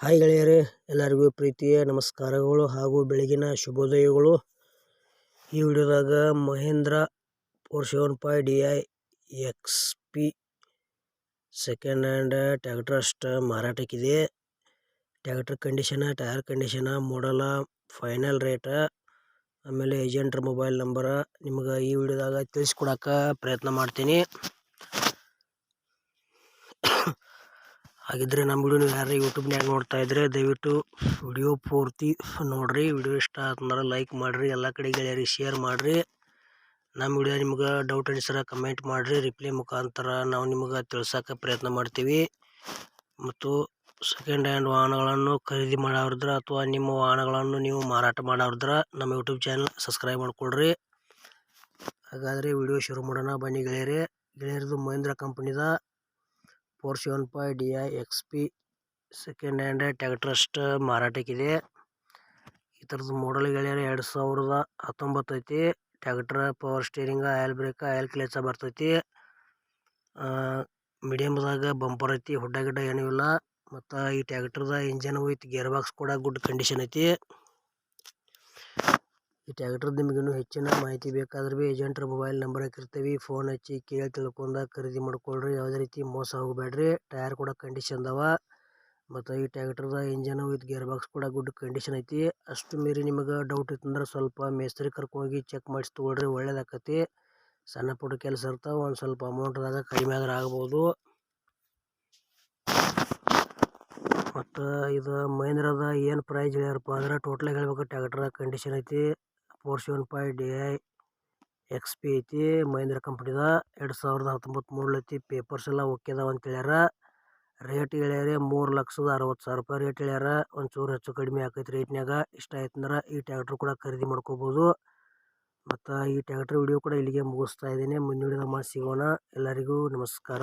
Hi ಗೆಳೆಯರೇ, ಎಲ್ಲರಿಗೂ ಪ್ರೀತಿಯ ನಮಸ್ಕಾರಗಳು ಹಾಗೂ ಬೆಳಗಿನ ಶುಭೋದಯಗಳು. ಈ ವಿಡಿಯೋದಾಗ Mahindra four seven five D I X P second hand tractor ಮಾರಾಟಕ್ಕಿದೆ. Tractor condition, tyre condition model final rate ಆಮೇಲೆ ಏಜೆಂಟ್ರ ಮೊಬೈಲ್ ನಂಬರ ನಿಮ್ಗೆ ಈ ವಿಡಿಯೋದಾಗ ತಿಳಿಸ್ಕೊಡಕ್ಕೆ ಪ್ರಯತ್ನ ಮಾಡ್ತೀನಿ. ಹಾಗಿದ್ರೆ ನಮ್ಮ ವಿಡಿಯೋ ನೀವು ಯಾರು ಯೂಟ್ಯೂಬ್ನ್ಯಾಗ ನೋಡ್ತಾ ಇದ್ರೆ ದಯವಿಟ್ಟು ವಿಡಿಯೋ ಪೂರ್ತಿ ನೋಡಿರಿ. ವಿಡಿಯೋ ಇಷ್ಟ ಆತಂದ್ರೆ ಲೈಕ್ ಮಾಡಿರಿ, ಎಲ್ಲ ಕಡೆ ಗೆಳೆಯರಿಗೆ ಶೇರ್ ಮಾಡಿರಿ. ನಮ್ಮ ವಿಡಿಯೋ ನಿಮ್ಗೆ ಡೌಟ್ ಅನಿಸಿದ್ರೆ ಕಮೆಂಟ್ ಮಾಡಿರಿ. ರಿಪ್ಲೈ ಮುಖಾಂತರ ನಾವು ನಿಮ್ಗೆ ತಿಳ್ಸೋಕೆ ಪ್ರಯತ್ನ ಮಾಡ್ತೀವಿ. ಮತ್ತು ಸೆಕೆಂಡ್ ಹ್ಯಾಂಡ್ ವಾಹನಗಳನ್ನು ಖರೀದಿ ಮಾಡೋರಿದ್ರೆ ಅಥವಾ ನಿಮ್ಮ ವಾಹನಗಳನ್ನು ನೀವು ಮಾರಾಟ ಮಾಡೋರಿದ್ರೆ ನಮ್ಮ ಯೂಟ್ಯೂಬ್ ಚಾನಲ್ ಸಬ್ಸ್ಕ್ರೈಬ್ ಮಾಡಿಕೊಡ್ರಿ ಹಾಗಾದರೆ ವಿಡಿಯೋ ಶುರು ಮಾಡೋಣ ಬನ್ನಿ ಗೆಳೆಯರೇ. ಗೆಳೆಯರದು Mahindra ಕಂಪ್ನಿದ four seven five D I X P second hand tractor ಅಷ್ಟು ಮಾರಾಟಕ್ಕಿದೆ. ಈ ಮಾಡಲ್ ಗೆಳೆಯರೆ ಎರಡು ಸಾವಿರದ ಹತ್ತೊಂಬತ್ತು ಐತಿ. Tractor power steering oil brake oil clutch ಬರ್ತೈತಿ. ಮೀಡಿಯಮ್ದಾಗ ಬಂಪರ್ ಐತಿ, ಹುಡ್ಡ ಗಿಡ್ಡ ಏನೂ ಇಲ್ಲ. ಮತ್ತು ಈ ಟ್ಯಾಕ್ಟ್ರದ ಇಂಜನ್ ವಿತ್ ಗೇರ್ ಬಾಕ್ಸ್ ಕೂಡ ಗುಡ್ ಕಂಡೀಷನ್ ಐತಿ. ಈ ಟ್ಯಾಕ್ಟರ್ದು ನಿಮಗೇನು ಹೆಚ್ಚಿನ ಮಾಹಿತಿ ಬೇಕಾದ್ರೆ ಏಜೆಂಟ್ರ ಮೊಬೈಲ್ ನಂಬರ್ ಹಾಕಿರ್ತೀವಿ. ಫೋನ್ ಹಚ್ಚಿ ಕೇಳಿ ತಿಳ್ಕೊಂಡ ಖರೀದಿ ಮಾಡ್ಕೊಳ್ರಿ. ಯಾವುದೇ ರೀತಿ ಮೋಸ ಹೋಗಬೇಡ್ರಿ ಟಯರ್ ಕೂಡ ಕಂಡೀಷನ್ ಅದಾವ. ಮತ್ತು ಈ ಟ್ಯಾಕ್ಟರ್ದ ಇಂಜನ್ ವಿತ್ ಗೇರ್ ಬಾಕ್ಸ್ ಕೂಡ ಗುಡ್ ಕಂಡೀಷನ್ ಐತಿ. ಅಷ್ಟು ಮೀರಿ ನಿಮಗೆ ಡೌಟ್ ಇತ್ತಂದ್ರೆ ಸ್ವಲ್ಪ ಮೇಸ್ತ್ರಿ ಕರ್ಕೊಂಡೋಗಿ ಚೆಕ್ ಮಾಡಿಸಿ ತೊಗೊಳ್ರಿ. ಒಳ್ಳೇದಾಕತಿ. ಸಣ್ಣ ಪುಟ್ಟ ಕೆಲಸ ಇರ್ತಾವೆ. ಒಂದು ಸ್ವಲ್ಪ ಅಮೌಂಟ್ದಾಗ ಕಡಿಮೆ ಆದ್ರೆ ಆಗ್ಬೋದು. ಮತ್ತು ಇದು ಮಹೇಂದ್ರದ ಏನು ಪ್ರೈಸ್ ಹೇಳ್ಯಾರಪ್ಪ ಅಂದ್ರೆ ಟೋಟ್ಲಾಗಿ ಹೇಳ್ಬೇಕು ಟ್ಯಾಕ್ಟ್ರ ಕಂಡೀಷನ್ ಐತಿ. Four seven five D I X P ಐತಿ ಮಹೇಂದ್ರ ಕಂಪ್ನಿದ ಎರಡು ಸಾವಿರದ ಹತ್ತೊಂಬತ್ತು ಮೂರು ಐತಿ. ಪೇಪರ್ಸ್ ಎಲ್ಲ ಓಕೆ ಅದಾವ ಅಂತ ಹೇಳ್ಯಾರ. ರೇಟ್ ಹೇಳ್ಯಾರ ಮೂರು ಲಕ್ಷದ ಅರವತ್ತು ಸಾವಿರ ರೂಪಾಯಿ ರೇಟ್ ಹೇಳ್ಯಾರ. ಒಂಚೂರು ಹೆಚ್ಚು ಕಡಿಮೆ ಆಕೈತಿ ರೇಟ್ನಾಗ ಇಷ್ಟ ಆಯ್ತಂದ್ರೆ ಈ ಟ್ಯಾಕ್ಟ್ರು ಕೂಡ ಖರೀದಿ ಮಾಡ್ಕೋಬೋದು. ಮತ್ತು ಈ ಟ್ಯಾಕ್ಟ್ರ್ ವಿಡಿಯೋ ಕೂಡ ಇಲ್ಲಿಗೆ ಮುಗಿಸ್ತಾ ಇದ್ದೀನಿ ಮುಂದಿನ ವಿಡಿಯೋದಾಗ ಸಿಗೋಣ. ಎಲ್ಲರಿಗೂ ನಮಸ್ಕಾರ.